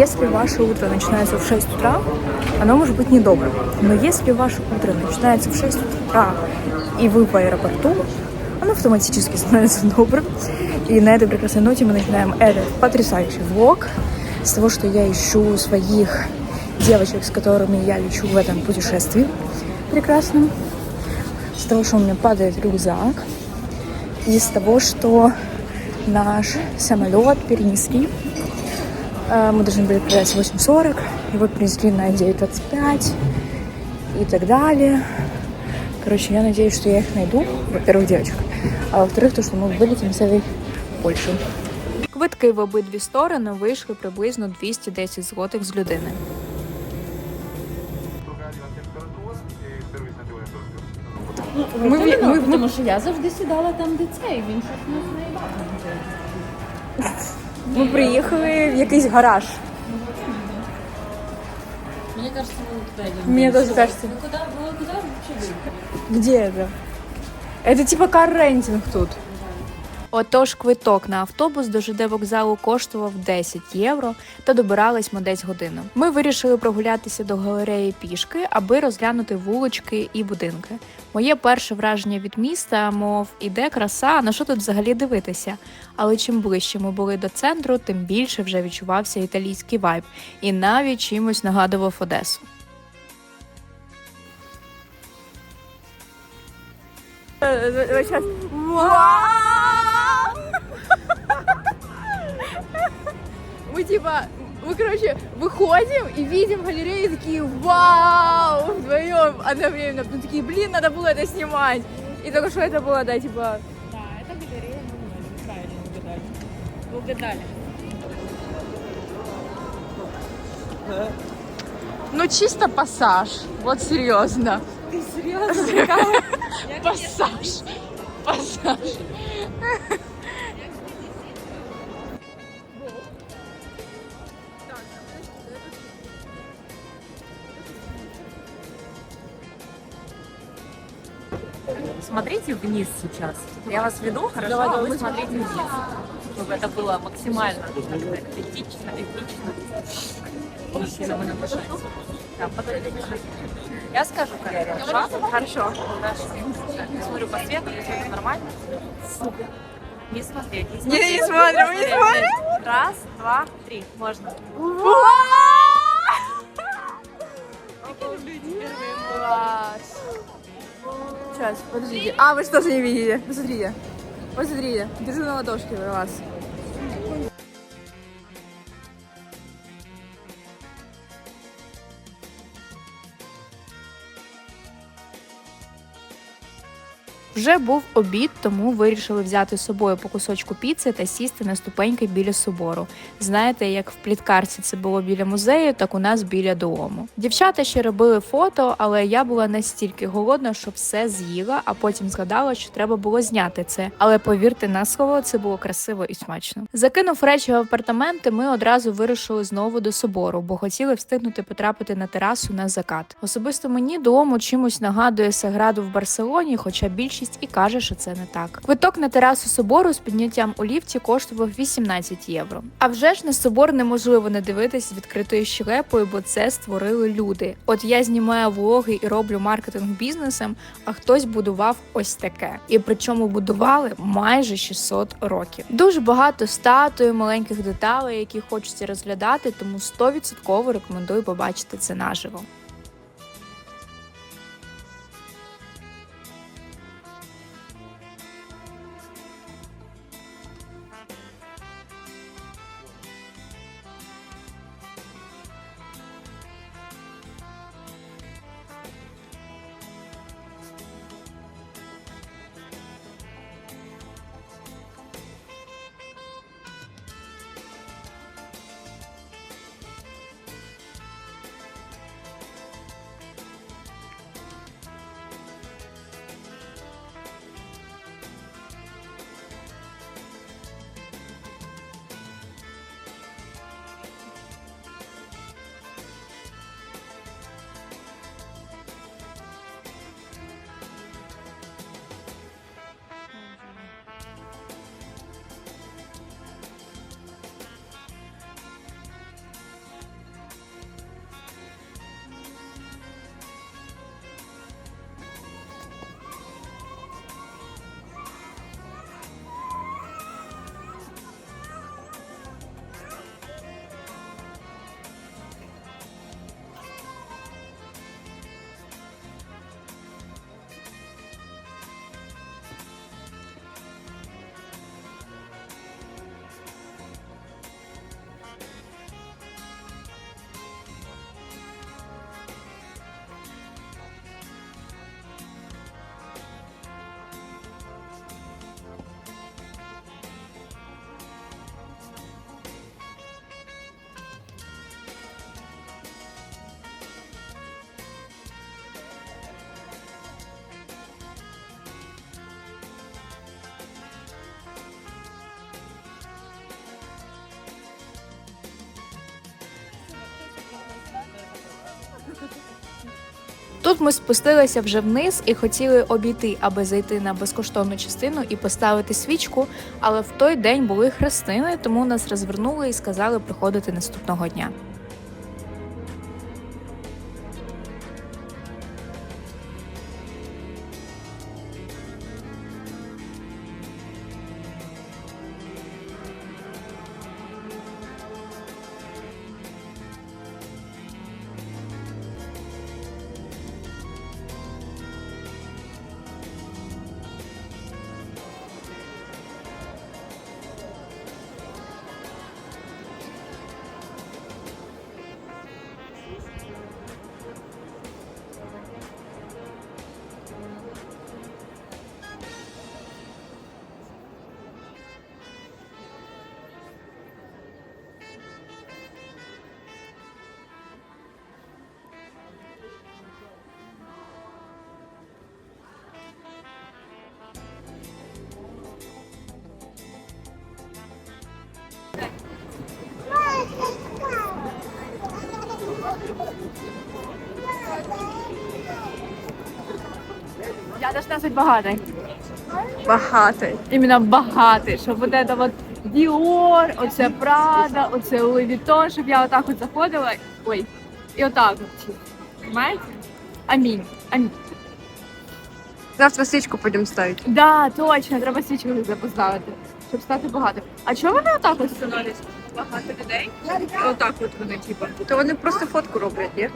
Если ваше утро начинается в 6 утра, оно может быть недобрым. Но если ваше утро начинается в 6 утра, и вы в аэропорту, оно автоматически становится добрым. И на этой прекрасной ноте мы начинаем этот потрясающий влог с того, что я ищу своих девочек, с которыми я лечу в этом путешествии прекрасном. С того, что у меня падает рюкзак. И с того, что наш самолет перенесли. Э, Мы должны были прилетать в 8.40, его перенесли на 9.25 и так далее. Короче, я надеюсь, что я их найду, во-первых, девочек, а во-вторых, то, что мы вылетим с этой Польши. Квитки в обидві сторони вийшли приблизно 210 злотих з людини. Ми, ми- ми- тому що я завжди сідала там, де цей, він щось не знає. Ми приїхали в якийсь гараж. Мені кажется, ми туди идем. Мені теж кажется. Куди, ви куди взагалі Где это? Это типа кар-рентинг тут. Отож, квиток на автобус до ЖД вокзалу коштував 10 євро та добирались ми десь годину. Ми вирішили прогулятися до галереї пішки, аби розглянути вулички і будинки. Моє перше враження від міста, мов іде краса, на що тут взагалі дивитися. Але чим ближче ми були до центру, тим більше вже відчувався італійський вайб і навіть чимось нагадував Одесу. Сейчас. Типа, мы, короче, выходим и видим галерею, и такие, вау, вдвоем одновременно. Ну, такие, блин, надо было это снимать. И только что это было, да, типа, Да, это галерея, ну, правильно угадали. Вы угадали. ну чисто пассаж. Вот серьезно. Ти серйозно? Пассаж. Пассаж. Смотрите вниз сейчас. Я вас веду, хорошо, а вы смотрите вниз. Чтобы это было максимально эстетично, напишите. Да. Я скажу, хорошо? Хорошо. Смотрю по свету, если это нормально. Супер. Не смотреть, не смотреть. не смотрим, не смотрим. Раз, два, три. Можно. Класс. Сейчас, подождите. А, вы же не видите? Посмотрите. Посмотрите. Держу на ладошке вас. Вже був обід, тому вирішили взяти з собою по кусочку піци та сісти на ступеньки біля собору. Знаєте, як в пліткарці це було біля музею, так у нас біля дуому. Дівчата ще робили фото, але я була настільки голодна, що все з'їла, а потім згадала, що треба було зняти це. Але повірте на слово, це було красиво і смачно. Закинув речі в апартаменти, ми одразу вирушили знову до собору, бо хотіли встигнути потрапити на терасу на закат. Особисто мені дуому чимось нагадує Саграду в Барселоні, хоча більшість і каже, що це не так. Квиток на терасу собору з підняттям у ліфті коштував 18 євро. А вже ж на собор неможливо не дивитись відкритою щелепою, бо це створили люди. От я знімаю влоги і роблю маркетинг бізнесом, а хтось будував ось таке. І причому будували майже 600 років. Дуже багато статуй, маленьких деталей, які хочеться розглядати, тому 100% рекомендую побачити це наживо. Тут ми спустилися вже вниз і хотіли обійти, аби зайти на безкоштовну частину і поставити свічку. Але в той день були хрестини, тому нас розвернули і сказали приходити наступного дня. Должна бути багатий. Багатий. Іменно багатий, щоб вот это вот Dior, оце Prada, оце Louis Vuitton, щоб я отак от заходила, ой, і отак от. Понимаете? Амінь. Амінь. Завтра свічку будемо ставити. Да, точно, треба свічку за поставити, щоб стати багатим. А чого вони отак от становлять? Багато людей? І отак от вони, типу, То вони просто фотку роблять, ні?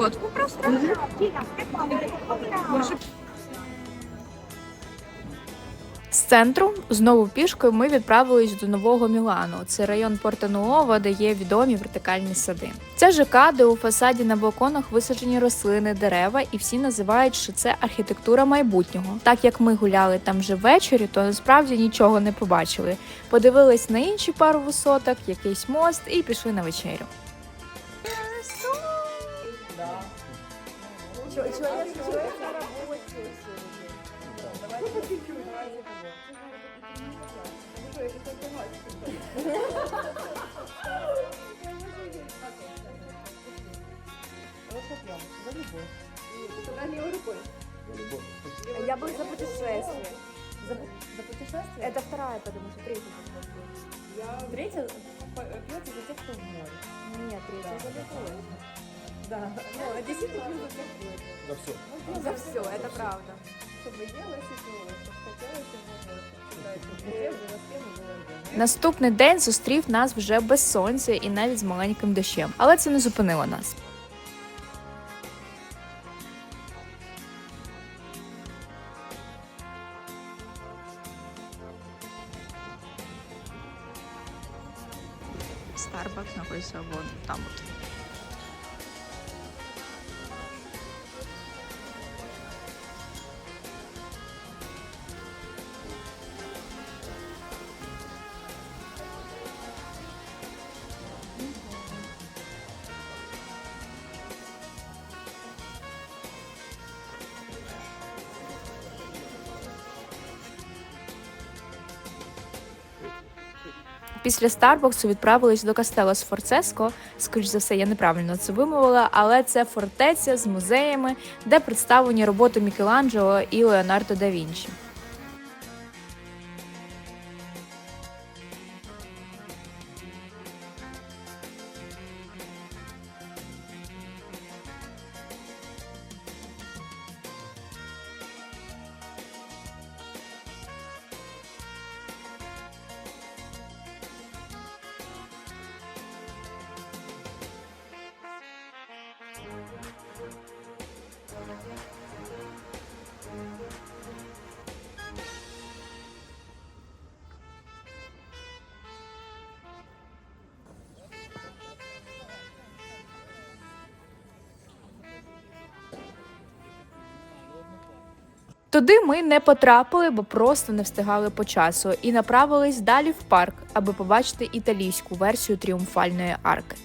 Фотку просто. Може, З центру знову пішкою ми відправились до нового Мілану. Це район Порта-Нуова, де є відомі вертикальні сади. Це ЖК, де у фасаді на балконах висаджені рослини, дерева, і всі називають, що це архітектура майбутнього. Так як ми гуляли там вже ввечері, то насправді нічого не побачили. Подивились на інші пару висоток, якийсь мост і пішли на вечерю. Я бы за путешествие. За, за путешествие? Это вторая, потому что третья. Я... Третья пьете за тех, кто в море. Нет, третья за любовь. Да. Ну, а действительно пью за тех, кто это. За все. Ну, За все, это правда. Чтобы елось и пилось, чтобы хотелось и было. Всегда это хотелось, и на стену было оргазм. Наступний день зустрів нас вже без сонця і навіть з маленьким дощем, але це не зупинило нас. Starbucks знаходиться вон там. От. Після Старбаксу відправились до Кастело Сфорцеско. Скоріш за все, я неправильно це вимовила, але це фортеця з музеями, де представлені роботи Мікеланджело і Леонардо да Вінчі. Туди ми не потрапили, бо просто не встигали по часу, і направились далі в парк, аби побачити італійську версію тріумфальної арки.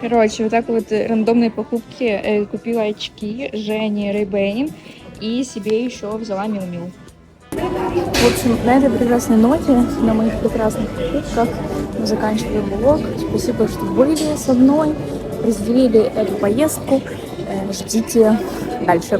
Короче, вот так вот э, рандомные покупки. Э, Купила очки Жене Рейбейн и себе еще взяла Мил Мил. В общем, на этой прекрасной ноте, на моих прекрасных покупках мы заканчиваем влог. Спасибо, что были со мной, разделили эту поездку. Э, Ждите дальше.